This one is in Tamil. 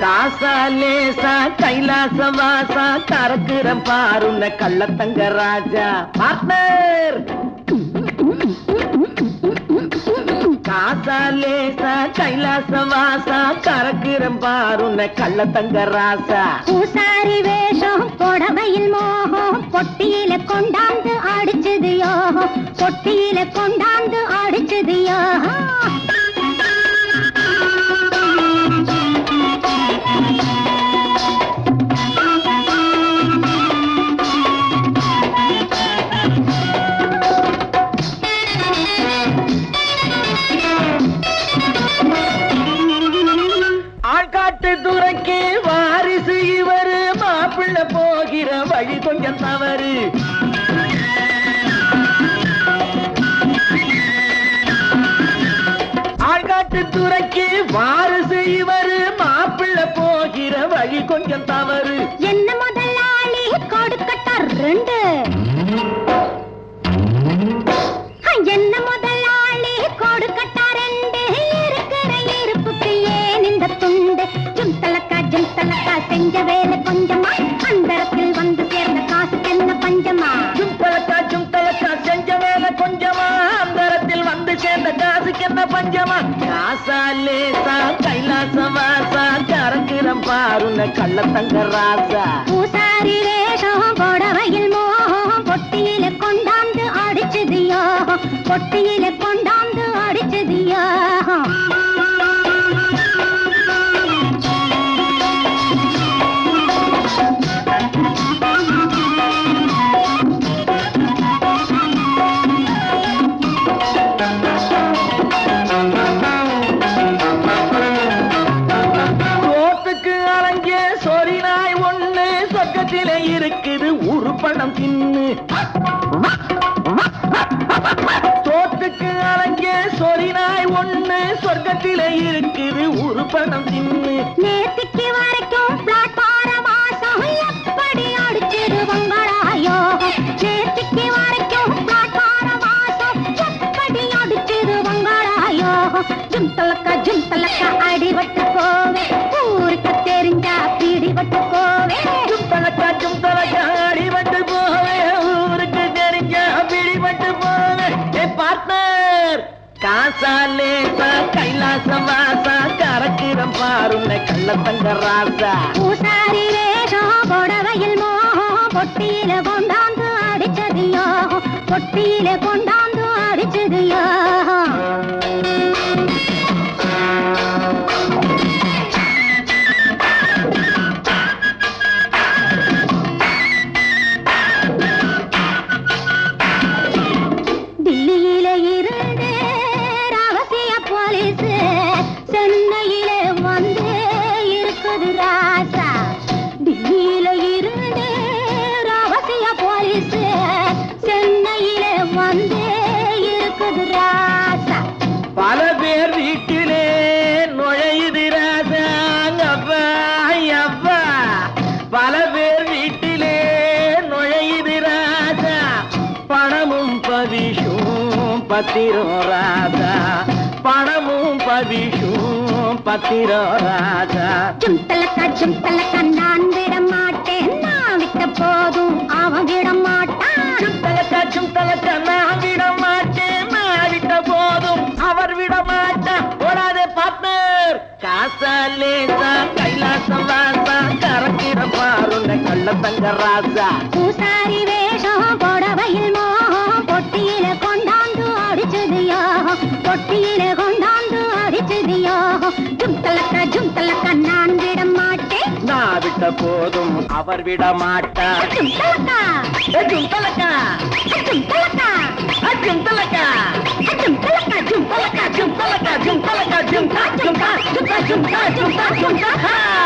காசா லேசா கைலாச வாசா கறக்குறம் பாருன்ன கள்ளத்தங்க ராஜா. பார்ட்னர் காசா லேசா கைலாச வாசா கறக்குறம் பாருன்ன கள்ளத்தங்க ராசா பூசாரி வேஷம் புடவையில் மோகம் பொட்டியில கொண்டாந்து அடிச்சது யோகம். பொட்டியில கொண்டாந்து துறைக்கு வாரிசு இவரு மாப்பிள்ள போகிற வழி கொஞ்சம் தவறு. என்ன முதலாளி? கொடுக்கட்டார் ரெண்டு. என்ன பஞ்சமா காசா லேசா கைலாச வாசா கறக்குறம் பாருன கள்ளத்தங்க ராசா. பூசாரி வேஷம் புடவையில் மோகம் பொட்டியில கொண்டாந்து அடிச்சதியோ பொட்டியில கொண்டாந்து அடிச்சதியோ இருக்குது ஒரு பழம் தின்னு. தோட்டுக்கு அலங்க சொரிநாய் ஒண்ணு சொர்க்கத்திலே இருக்குது ஒரு பழம் தின்னு. நேத்திக்கு வரைக்கும் எப்படி வரைக்கும் எப்படி ஜும் தலக்கா ஜும் தலக்கா அடிபட்டு காசாலே கைலாச வாசா கறக்கிறம் பாருன்ன கள்ளத்தங்க ராசா. பூசாரி வேஷம் புடவையில் மோகம் பொட்டியில கொண்டாந்து அடிச்சது யோகம் பொட்டியில கொண்டாந்து அடிச்சது யோகம். ராசா. டில்லியில இருந்து ரகசிய போலீஸ் சென்னையில வந்து இருக்குது ராசா. பல பேர் வீட்டிலே நுழையுது ராசா. அப்பா பல பேர் வீட்டிலே நுழையுது ராசா. பணமும் பவிஷும் பத்திரம் பணமும் பவிஷும் பத்திரம் ராஜா? ஜும் தலக்கா ஜும் தலக்கா நான் விட மாட்டேன் நான் விட்ட போதும் அவன் விட மாட்டான் சுத்தலக்கா சுத்தலக்கா நான் விட மாட்டேன் நான் விட்ட போதும் அவர் விட மாட்டான் ஓடாதே பார்ட்னர் காசா லேசா கைலாசம் வாசா. கறக்கிற பாருங்க கள்ளத்தங்க ராசா பூசாரி ஜும் தலக்கா ஜும் தலக்கா நான் விட மாட்டேன் நான் விட்ட போதும் அவர் விட மாட்டார். ஜும் தலக்கா. ஜும் தலக்கா. ஜும் தலக்கா. ஜும் தலக்கா. ஜும் தலக்கா ஜும் ஜும் தலக்கா ஜும்